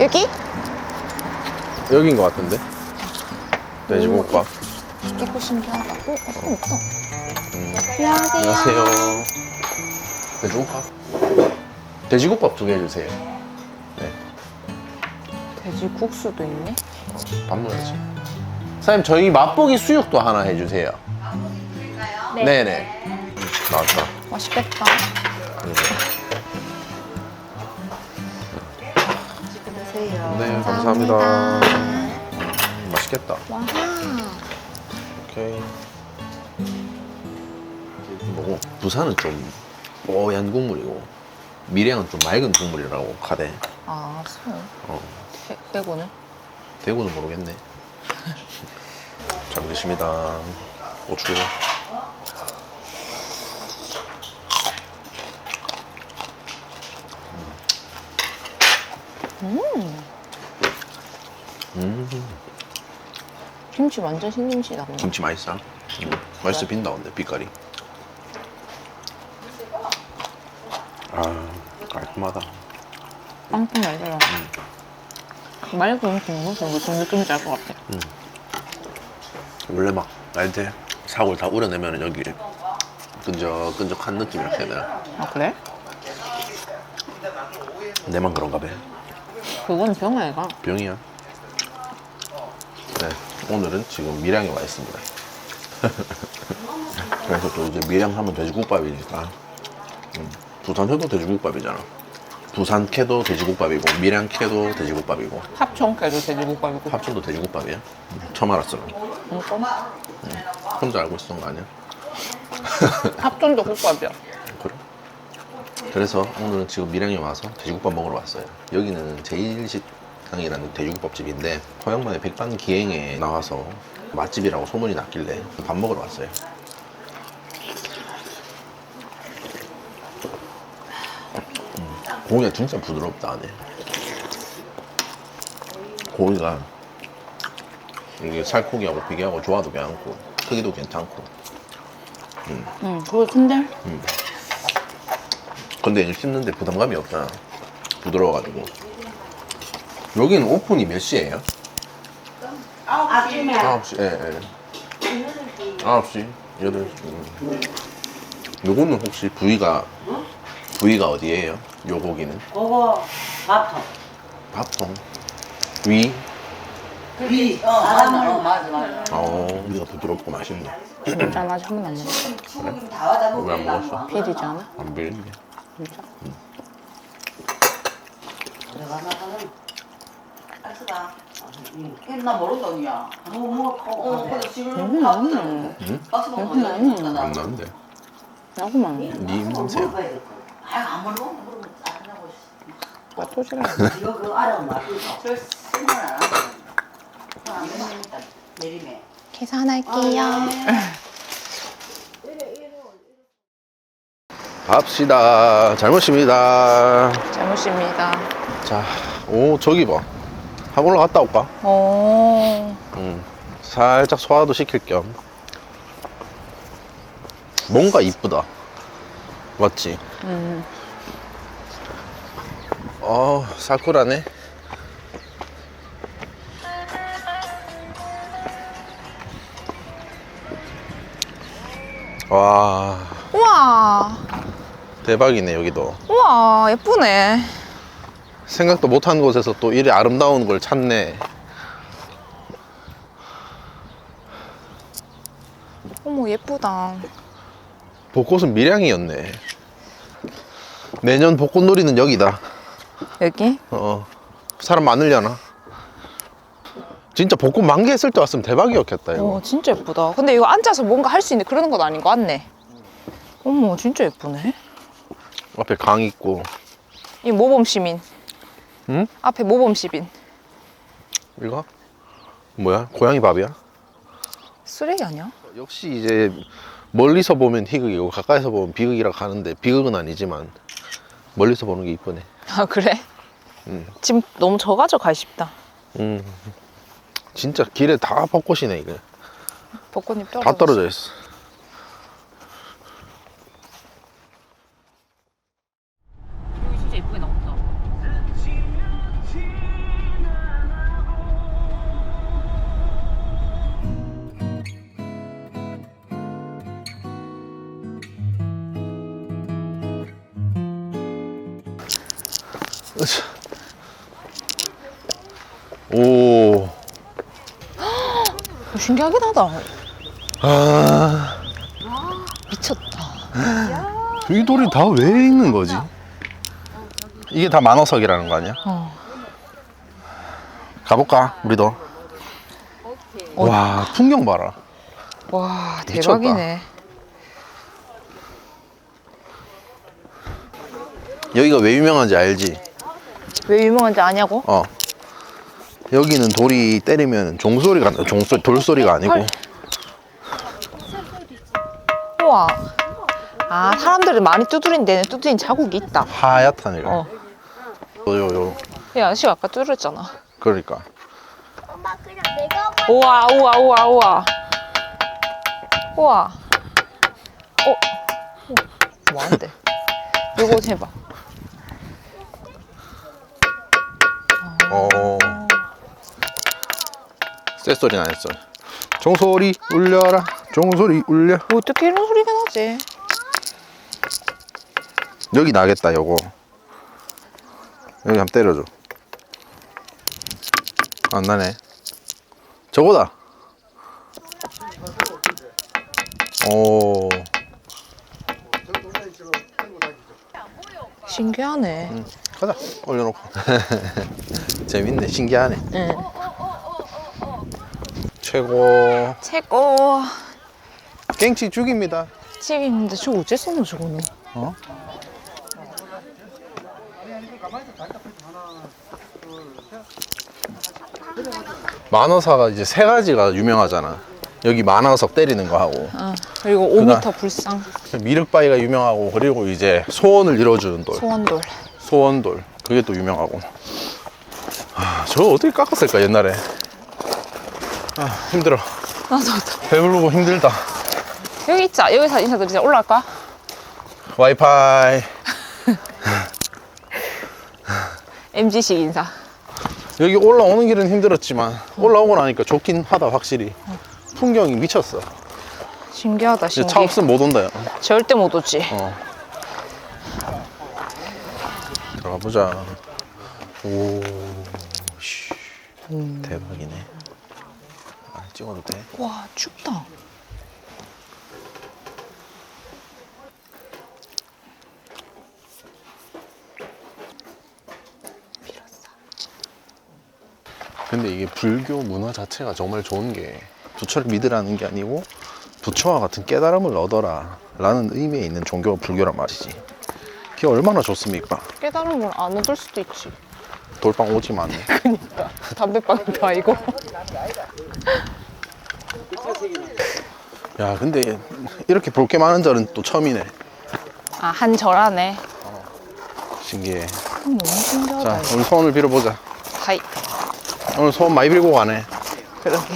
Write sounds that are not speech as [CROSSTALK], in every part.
여기? 여긴 것 같은데? 돼지국밥. 이거 신기하다. 어, 어떤 없어. 음. 안녕하세요. 안녕하세요. 돼지국밥. 돼지국밥 두개 해주세요. 네. 돼지 국수도 있네. 밥 먹어야지. 사장님, 저희 맛보기 수육도 하나 해주세요. 네. 네네. 음, 나왔다. 맛있겠다. 네, 감사합니다. 음, 맛있겠다. 와. 오케이. 뭐고? 부산은 좀 뽀얀 국물이고 밀양은 좀 맑은 국물이라고 카대. 아, 소. 어, 대, 대구는? 대구는 모르겠네. 잘 드십니다. 고추. 음, 김치 완전 신김치다. 그냥. 김치 맛있어? 음, 맛있어 빈다 근데 빛깔이. 아, 깔끔하다. 빵빵 말려라. 맑은 국물은 무슨 느낌인지 알 것 같아. 원래 막 알지? 사골 다 우려내면 여기 끈적끈적한 느낌이라 해야 되나? 아, 그래? 내만 그런가 봐. 그건 병아이가. 병이야. 네, 오늘은 지금 밀양에 와 있습니다. [LAUGHS] 그래서 또 이제 밀양 하면 돼지국밥이니까 음, 부산회도 돼지국밥이잖아. 부산 캐도 돼지국밥이고 밀양 캐도 돼지국밥이고 합청깨도 돼지국밥이고. 합천도 돼지국밥이야. 음, 처음 알았어. 응, 혼자 알고 있었던 거 아니야? [LAUGHS] 합천도 국밥이야. 그래? 그래서 오늘은 지금 밀양에 와서 돼지국밥 먹으러 왔어요. 여기는 제일식 당이라는 돼지국밥 집인데 포양만의 백반 기행에 나와서 맛집이라고 소문이 났길래 밥 먹으러 왔어요. 음, 고기가 진짜 부드럽다 안에. 고기가 이게 살코기하고 비계하고 조화도 괜찮고 크기도 괜찮고 응, 그거 큰데? 근데 이제 씹는데 부담감이 없잖아. 부드러워가지고. 여기는 오픈이 몇 시에요? 아침에 9시, 예, 예. 9시, 8시. 음. 요거는 혹시 부위가, 부위가 어디예요? 요 고기는? 그거 밥통 밥통. 위? 위 어, 바닷물 맞아 맞아 어, 위가 부드럽고 맛있네. 짠 아직 한 번도 안 먹었어. 소고기 다 와다 왜 안 먹었어? 비리지 않아? 안 비린데. 진짜? 내가 나가는 알수다. 걔나 모르더니야. 뭐뭐 어, 근데 지금 박스 박스 먹고 안 나. 나는데. 나구만. 니 입냄새야. 아안 물어 물으면 짜증나고 나 토시라. 이거 그거 알아 말저 쓰면 안 하고 안 되니까 내리매 계산할게요. 갑시다. 잘못입니다. 잘못입니다. 자, 오, 저기 봐. 학원로 갔다 올까? 오. 음, 살짝 소화도 시킬 겸 뭔가 이쁘다 맞지? 음. 어 사쿠라네 와 우와. 대박이네 여기도 우와, 예쁘네. 생각도 못한 곳에서 또 이리 아름다운 걸 찾네 어머, 예쁘다. 벚꽃은 밀양이었네 내년 벚꽃놀이는 여기다 여기? 어 사람 많으려나? 진짜 벚꽃 만개했을 때 왔으면 대박이었겠다 이거 오, 진짜 예쁘다. 근데 이거 앉아서 뭔가 할 수 있는 그런 건 아닌 거 같네. 어머, 진짜 예쁘네. 앞에 강 있고 이 모범 시민. 응? 앞에 모범 시민. 이거 뭐야 고양이 밥이야? 쓰레기 아니야? 역시 이제 멀리서 보면 희극이고 가까이서 보면 비극이라고 하는데 비극은 아니지만 멀리서 보는 게 이쁘네 아, 그래? 응. 지금 너무 저 가져가 싶다. 음 진짜 길에 다 벚꽃이네 이게 벚꽃잎 떨어져. 다 떨어져 있어 오. 신기하긴 하다. 아. 미쳤다. 이 돌이 다 왜 있는 거지? 이게 다 만화석이라는 거 아니야? 어. 가볼까? 우리도. 와, 풍경 봐라. 와 미쳤다. 대박이네. 여기가 왜 유명한지 알지? 왜 유명한지 아냐고? 어. 여기는 돌이 때리면 종소리가 나, 종소 돌소리가 아니고 헐. 우와. 아 사람들이 많이 두드린 데는 두드린 자국이 있다. 하얗다는 애가. 어. 요, 요, 요. 야, 시 아까 뚫었잖아. 그러니까. 엄마 그냥 내가 봐. 우와, 우와, 우와, 우와. 우와. 어? 어, 뭐한데? 이거 해봐. 어. 쇳소리 나했어. 종소리 울려라. 종소리 울려. 어떻게 이런 소리가 나지? 여기 나겠다, 요거. 여기 한번 때려줘. 안 나네. 저거다. 오. 신기하네. 응, 가자. 올려놓고. [LAUGHS] 재밌네. 신기하네. 응. 최고. 최고. 갱치 죽입니다. 찌개인데 저거 어째 썼노, 저거는? 어? 만화사가 이제 세 가지가 유명하잖아. 여기 만화석 때리는 거 하고 어. 그리고 그다음- 5m 불상 미륵바위가 유명하고 그리고 이제 소원을 이뤄주는 돌, 소원돌. 소원돌 그게 또 유명하고. 아, 저거 어떻게 깎았을까 옛날에? 아 힘들어. 나도 배부르고 힘들다. 여기 있자. 여기서 인사드리자. 올라갈까? 와이파이. MG식 인사. 여기 올라오는 길은 힘들었지만 올라오고 나니까 좋긴 하다 확실히. 풍경이 미쳤어. 신기하다, 이제 차 신기해. 없으면 못 온다. 야. 절대 못 오지. 어. 들어가 보자. 오, 씨. 대박이네. 아, 찍어도 돼? 와, 춥다. 근데 이게 불교 문화 자체가 정말 좋은 게 부처를 믿으라는 게 아니고 부처와 같은 깨달음을 얻어라 라는 의미에 있는 종교가 불교란 말이지. 그게 얼마나 좋습니까? 깨달음을 안 얻을 수도 있지. 돌빵 오지 마네. [LAUGHS] 그니까. 담배빵도 아니고. 야, 근데 이렇게 볼 게 많은 절은 또 처음이네. 아, 한 절하네. 신기해. 너무 신기하다. 자, 오늘 소원을 빌어보자. 하이. 오늘 소원 많이 빌고 가네. 그러게.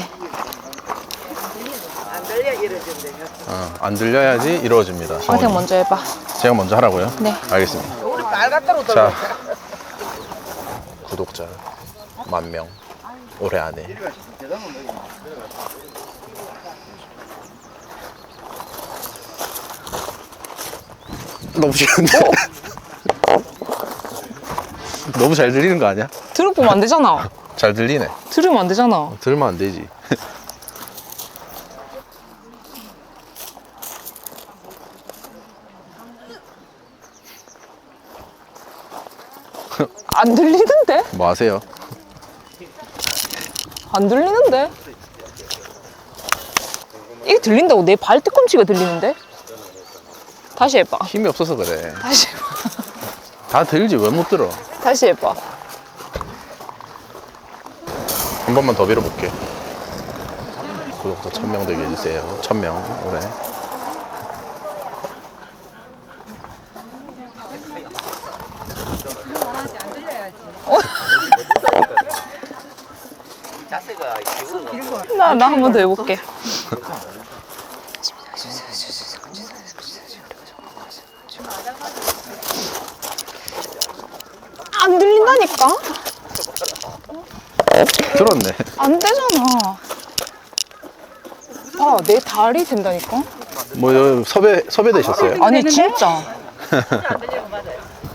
안 들려 이러던데. 어, 안 들려야지 이루어집니다. 선생 소원이. 먼저 해봐. 제가 먼저 하라고요? 네. 알겠습니다. 우리 빨갛다로 자, 만 명 올해 안에. 너무 쉬운데? [LAUGHS] 너무 잘 들리는 거 아니야? 들어보면 안 되잖아. [LAUGHS] 잘 들리네. 들으면 안 되잖아. 들으면 안 되지. 안 들리는데? [LAUGHS] 뭐 하세요? 안 들리는데? 이게 들린다고 내 발 뒤꿈치가 들리는데? 다시 해봐. 힘이 없어서 그래. 다시 해봐. [LAUGHS] 다 들지 왜 못 들어? 다시 해봐. 한 번만 더 빌어볼게. 구독자 천명 되게 해주세요. 천명 올해. 자세가 기울어. 나, 나 한 번 더 해볼게. 안 들린다니까? 들었네. 안 되잖아. 봐, 내 다리 된다니까? 뭐 여기 섭외 섭외 되셨어요? 아니, 진짜.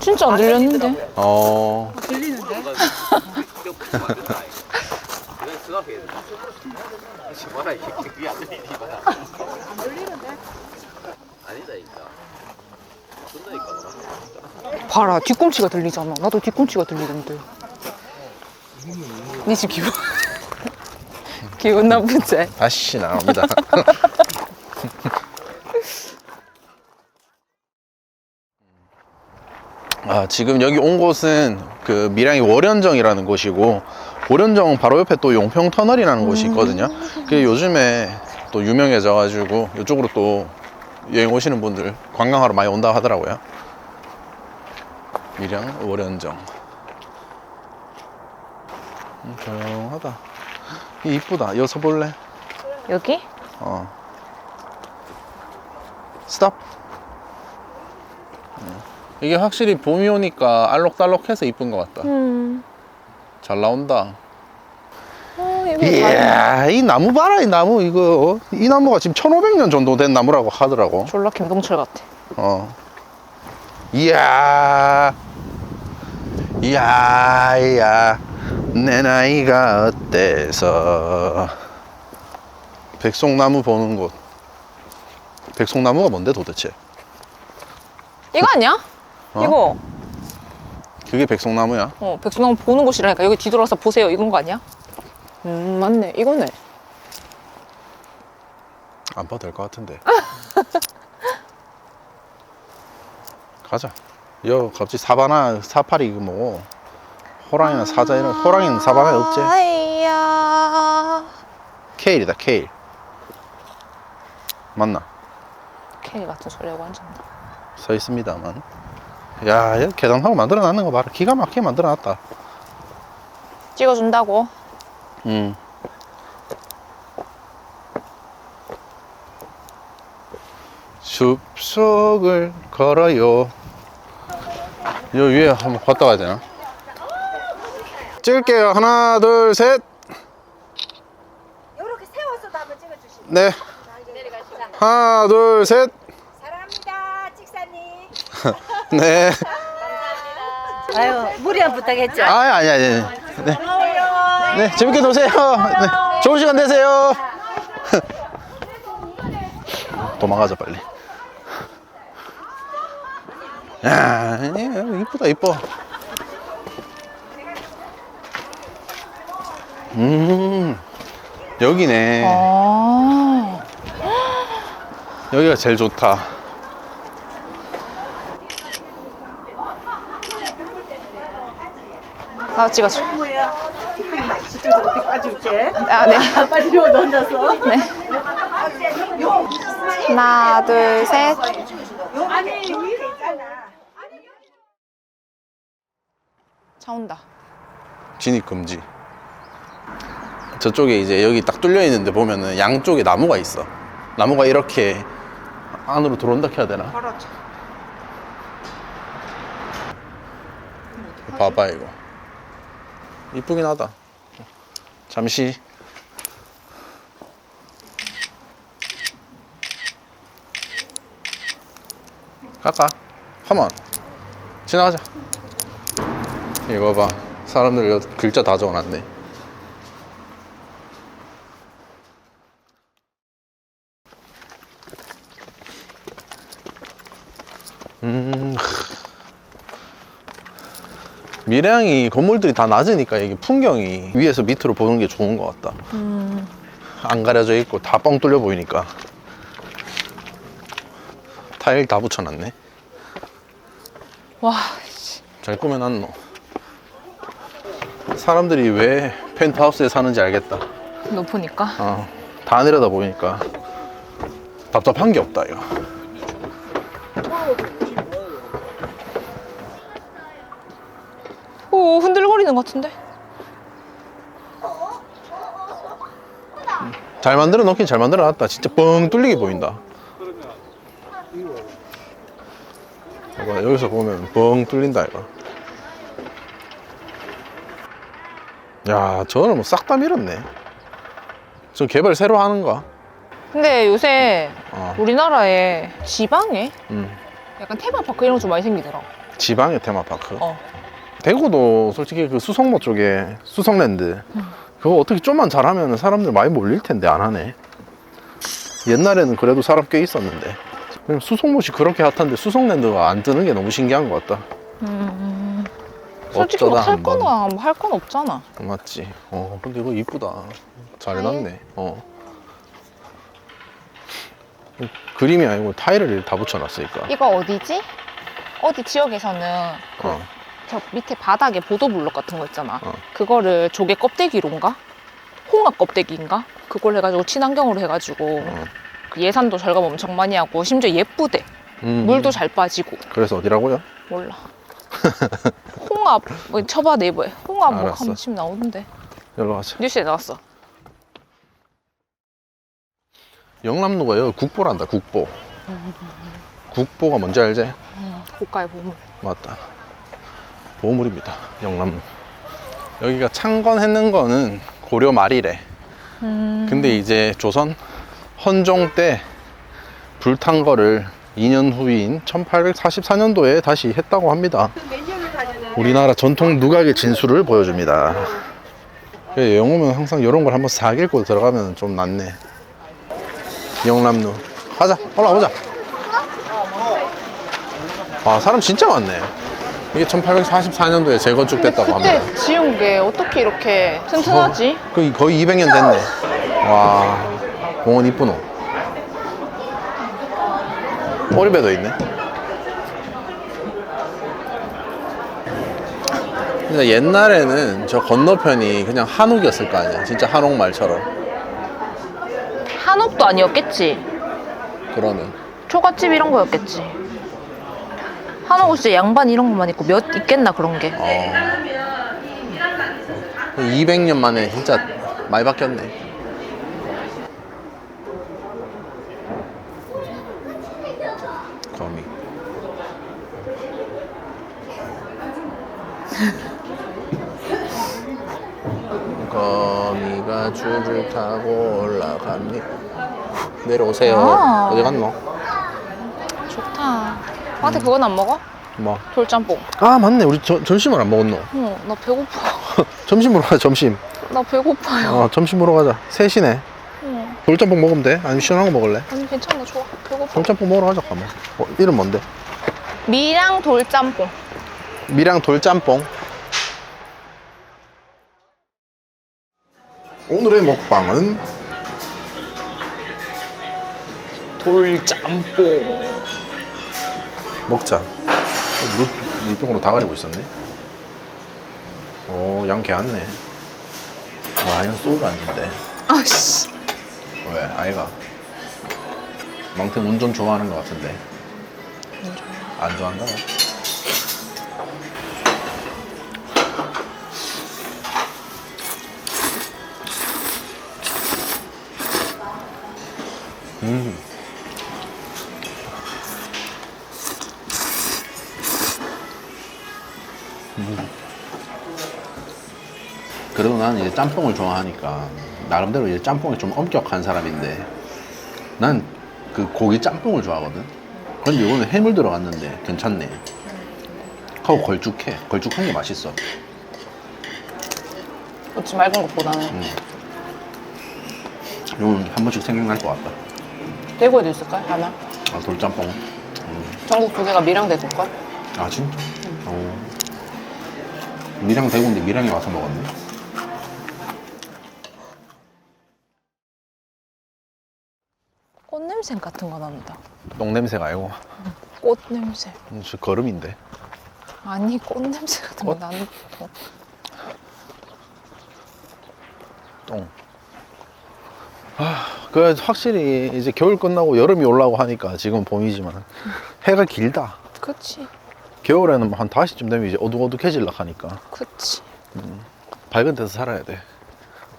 진짜 안 들렸는데? 어. 들리는데? [LAUGHS] 봐라 이 새끼 위안 들리니 봐라 아니다 이까 쏜다니까 봐라 뒤꿈치가 들리잖아. 나도 뒤꿈치가 들리던데. 니 지금 기분. [LAUGHS] 기분 나쁘지? 다시 나옵니다. [LAUGHS] 아, 지금 여기 온 곳은 그 밀양의 월연정이라는 곳이고 월연정 바로 옆에 또 용평 터널이라는 곳이 있거든요. 그게 요즘에 또 유명해져 가지고 이쪽으로 또 여행 오시는 분들 관광하러 많이 온다 하더라고요. 밀양 월연정. 음, 조용하다. 이 이쁘다. 여서 볼래? 여기? 어. 스탑. 어. 이게 확실히 봄이 오니까 알록달록해서 이쁜 것 같다. 음. 잘 나온다. 어. 이야, 이 나무 봐라, 이 나무, 이거. 어? 이 나무가 지금 1500년 정도 된 나무라고 하더라고. 졸라 김동철 같아. 어. 이야. 이야, 이야. 내 나이가 어때서. 백송나무 보는 곳. 백송나무가 뭔데 도대체? 이거 아니야? 어? 이거. 그게 백송나무야? 어, 백수나무 보는 곳이라니까. 여기 뒤돌아서 보세요. 이건 거 아니야? 음, 맞네. 이거네. 안 봐도 될 것 같은데. [LAUGHS] 가자. 여 갑자기 사바나 사파리 이거 뭐 호랑이나 사자 이런 호랑이는 사바나에 없지. 아이야. 케일이다 케일. 맞나? K 같은 소리하고 앉았다. 서 있습니다만. 야, 여기 계단하고 만들어 놨는 거 봐라. 기가 막히게 만들어 놨다. 찍어준다고. 음. 숲속을 걸어요. 요 위에 한번 갔다 와야 되나? 찍을게요. 하나, 둘, 셋. 이렇게 세워서도 한번 찍어주시면 네. 내려가시다. 하나, 둘, 셋. 네. 아유, 무리한 부탁했죠. 아, 아니, 아니, 아니. 네. 네, 재밌게 노세요. 네. 좋은 시간 되세요. [LAUGHS] 도망가자, 빨리. 야, 아니, 이쁘다, 이뻐. 음, 여기네. 아. 여기가 제일 좋다. 나 찍어줘. 뭐야? 이쪽으로 빠질게. 아, 네. 빠지려고 던졌어. 네. 하나, 둘, 셋. 아니, 위에 있잖아. 차 온다. 진입 금지. 저쪽에 이제 여기 딱 뚫려 있는데 보면은 양쪽에 나무가 있어. 나무가 이렇게 안으로 들어온다 해야 되나? 그렇죠. 봐봐 이거. 이쁘긴 하다. 잠시. 갈까? 컴온. 지나가자. 이거 봐. 사람들 글자 다 적어놨네. 밀양이 건물들이 다 낮으니까 이게 풍경이 위에서 밑으로 보는 게 좋은 것 같다. 안 가려져 있고 다 뻥 뚫려 보이니까. 타일 다 붙여놨네. 와, 잘 꾸며놨노. 사람들이 왜 펜트하우스에 사는지 알겠다. 높으니까. 어, 다 내려다 보니까 답답한 게 없다 이거. 오, 흔들거리는 것 같은데? 잘 만들어 놓긴 잘 만들어 놨다. 진짜 뻥 뚫리게 보인다. 봐봐, 여기서 보면 뻥 뚫린다 이거. 야, 저는 뭐 싹 다 밀었네. 저 개발 새로 하는 거. 근데 요새 어, 우리나라에 지방에 음. 약간 테마파크 이런 거 좀 많이 생기더라. 지방의 테마파크. 어. 대구도 솔직히 그 수성모 쪽에 수성랜드 그거 어떻게 좀만 잘하면 사람들 많이 몰릴 텐데 안 하네. 옛날에는 그래도 사람 꽤 있었는데. 그냥 수송못이 그렇게 핫한데 수송랜드가 안 뜨는 게 너무 신기한 것 같다. 음. 솔직히 어쩌다 할 한 번. 거나 할 건 없잖아. 맞지. 어, 근데 이거 이쁘다. 잘 해놨네. 어. 그림이 아니고 타일을 다 붙여놨으니까. 이거 어디지? 어디 지역에서는 그 어. 저 밑에 바닥에 보도블록 같은 거 있잖아. 어. 그거를 조개 껍데기로인가? 홍합 껍데기인가? 그걸 해가지고 친환경으로 해가지고 어. 그 예산도 절감 엄청 많이 하고 심지어 예쁘대. 음. 물도 잘 빠지고 그래서 어디라고요? 몰라. 홍합 뭐 쳐봐 네이버에 홍합 뭐 알았어. 하면 나오던데 여기로 가자. 뉴스에 나왔어. 영남로가 여기 국보란다, 국보. 국보가 뭔지 알지? 음, 고가의 보물. 맞다. 보물입니다. 영남로. 여기가 창건했는 거는 고려 말이래. 음. 근데 이제 조선 헌종 때 불탄 거를 2년 후인 1844년도에 다시 했다고 합니다. 우리나라 전통 누각의 진수를 보여줍니다. 그래, 영어면 항상 이런 걸 한번 싹 읽고 들어가면 좀 낫네. 영남루. 가자, 올라오자. 아, 사람 진짜 많네. 이게 1844년도에 재건축됐다고 합니다. 그때 지은 게 어떻게 이렇게 튼튼하지? 그 거의 200년 됐네. 와, 공원 이쁘노. 오리배도 있네. 진짜 옛날에는 저 건너편이 그냥 한옥이었을 거 아니야. 진짜 한옥 말처럼. 한옥도 아니었겠지. 그러면. 초가집 이런 거였겠지. 한옥은 진짜 양반 이런 것만 있고 몇 있겠나 그런 게. 어. 200년 만에 진짜 많이 바뀌었네. 거미. [LAUGHS] 거미가 줄을 타고 올라갑니다. 내려오세요. 아. 어디 갔노? 좋다. 나한테 그건 안 먹어? 뭐? 돌짬뽕. 아 맞네. 우리 저, 점심을 안 먹었노. 어, 나 배고파. [LAUGHS] 점심으로 가자. 점심. 나 배고파요. 어, 점심으로 가자. 셋이네. 어. 돌짬뽕 먹으면 돼? 아니면 시원한 거 먹을래? 아니 괜찮아 좋아. 배고파. 돌짬뽕 먹으러 가자, 가면. 어, 이름 뭔데? 미랑 돌짬뽕. 미랑 돌짬뽕. 오늘의 먹방은 돌짬뽕. 먹자. 어, 물, 물병으로 다 가리고 있었네. 오, 양 개왔네. 와, 이건 소주가 아닌데. 아씨. 왜? 아이가. 망태 운전 좋아하는 것 같은데. 안 좋아한다. 음. 음. 나는 이제 짬뽕을 좋아하니까 나름대로 이제 짬뽕이 좀 엄격한 사람인데 난 그 고기 짬뽕을 좋아하거든. 근데 이거는 해물 들어갔는데 괜찮네. 하고 걸쭉해. 걸쭉한 게 맛있어. 그렇지 맑은 것보다는 음. 이건 한 번씩 생각날 것 같다. 대구에도 있을까 하나? 아 돌짬뽕. 음. 전국 두 개가 미랑 대구일걸? 아 진짜? 오. 미랑 대구인데 미랑에 와서 먹었네. 꽃 냄새 같은 거 납니다. 똥 냄새가 아니고 꽃 냄새. 음, 저 거름인데. 아니 꽃 냄새 같은 거 꽃? 나는 거. 똥. 아, 그 확실히 이제 겨울 끝나고 여름이 올라오고 하니까 지금 봄이지만 해가 길다. 그치 겨울에는 한 5시쯤 되면 이제 어둑어둑해질라 하니까 그치 밝은 데서 살아야 돼.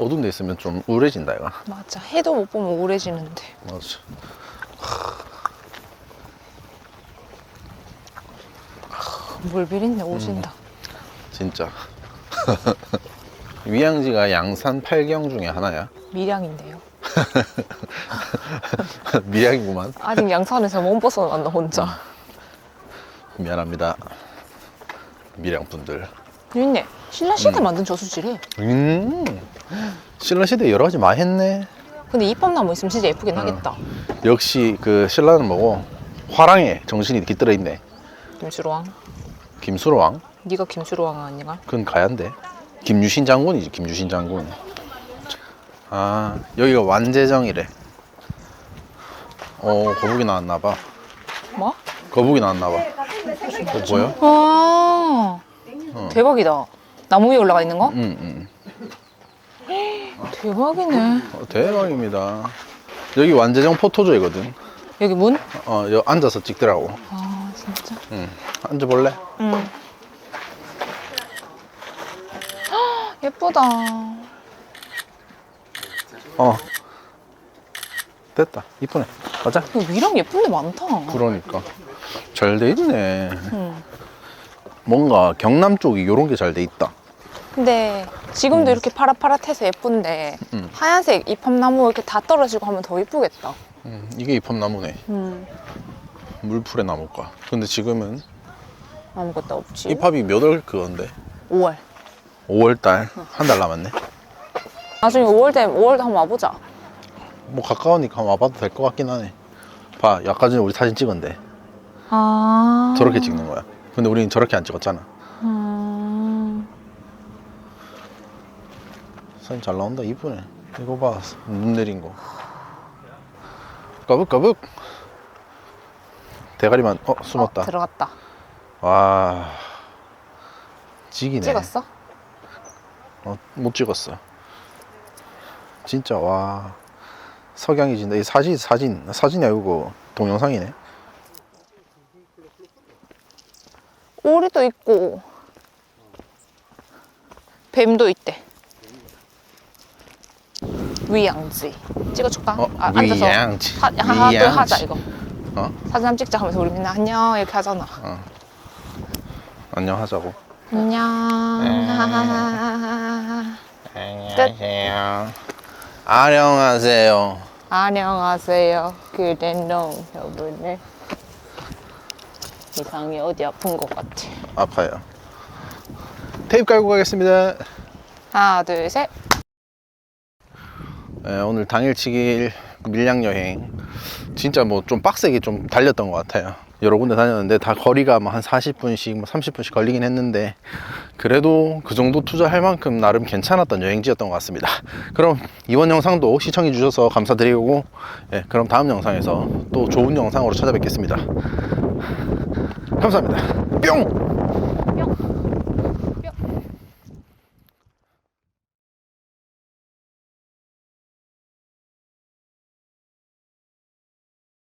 어두운 데 있으면 좀 우울해진다 이거. 맞아 해도 못 보면 우울해지는데 맞아. 물 비린내 오진다 진짜. [LAUGHS] 위양지가 양산 팔경 중에 하나야. 밀양인데요 [LAUGHS] 밀양이구만. 아직 양산에서 못 벗어난다 혼자 미안합니다. 밀양 분들. 있네. 신라 시대 만든 저수지래. 음. 신라 시대 여러 가지 많이 했네. 근데 이팝나무 있으면 진짜 예쁘긴 하겠다. 역시 그 신라는 뭐고 화랑에 정신이 깃들어 있네. 김수로왕. 김수로왕. 네가 김수로왕 아니가? 그건 가야인데. 김유신 장군이지 김유신 장군. 아 여기가 완제정이래. 어 거북이 나왔나 봐. 뭐? 거북이 나왔나 봐. 어, 보여? 와. 대박이다. 나무 위에 올라가 있는 거? 응 응. 대박이네. 어, 대박입니다. 여기 완제정 포토조이거든. 여기 문? 어, 여 앉아서 찍더라고. 아 진짜. 응. 앉아볼래? 응. 예쁘다. 어. 됐다. 이쁘네. 가자. 여기 위랑 예쁜 데 많다. 그러니까. 잘 돼 있네. 응. 뭔가 경남 쪽이 요런 게 잘 돼 있다. 근데 지금도 이렇게 파릇파릇해서 예쁜데 음. 하얀색 이팝나무 이렇게 다 떨어지고 하면 더 예쁘겠다. 음, 이게 이팝나무네. 음. 물풀의 나무가. 근데 지금은 아무것도 없지. 이팝이 몇 월 그건데? 5월. 5월 달. 한 달 남았네. 나중에 5월 되면 5월 한번 와보자. 뭐 가까우니까 한번 와봐도 될 것 같긴 하네. 봐. 아까 전에 우리 사진 찍었는데. 아. 저렇게 찍는 거야. 근데 우리는 저렇게 안 찍었잖아. 음. 사진 잘 나온다. 이쁘네. 이거 봐. 눈 내린 거. 까북까북. 대가리만, 어, 숨었다. 어, 들어갔다. 와. 지기네. 찍었어? 어, 못 찍었어. 진짜, 와. 석양이 진다. 이 사진, 사진. 사진이 아니고 동영상이네. 오리도 있고 뱀도 있대. 위양지. 찍어줄까? 어, 아, 앉아서 위양지. 하, 하나 둘 위양지. 하자 이거. 어? 사진 한번 찍자 하면서 우리 맨날 안녕 이렇게 하잖아. 안녕하자고. 안녕. 안녕하세요. 안녕하세요. 안녕하세요. 그댄놈 여러분네. 이상이 어디 아픈 것 같아. 아파요. 테이프 깔고 가겠습니다. 하나 둘 셋. 네, 오늘 당일치기 밀양 여행 진짜 뭐 좀 빡세게 좀 달렸던 것 같아요. 여러 군데 다녔는데 다 거리가 뭐 한 40분씩, 뭐 30분씩 걸리긴 했는데 그래도 그 정도 투자할 만큼 나름 괜찮았던 여행지였던 것 같습니다. 그럼 이번 영상도 시청해 주셔서 감사드리고 예, 그럼 다음 영상에서 또 좋은 영상으로 찾아뵙겠습니다. 감사합니다. 뿅!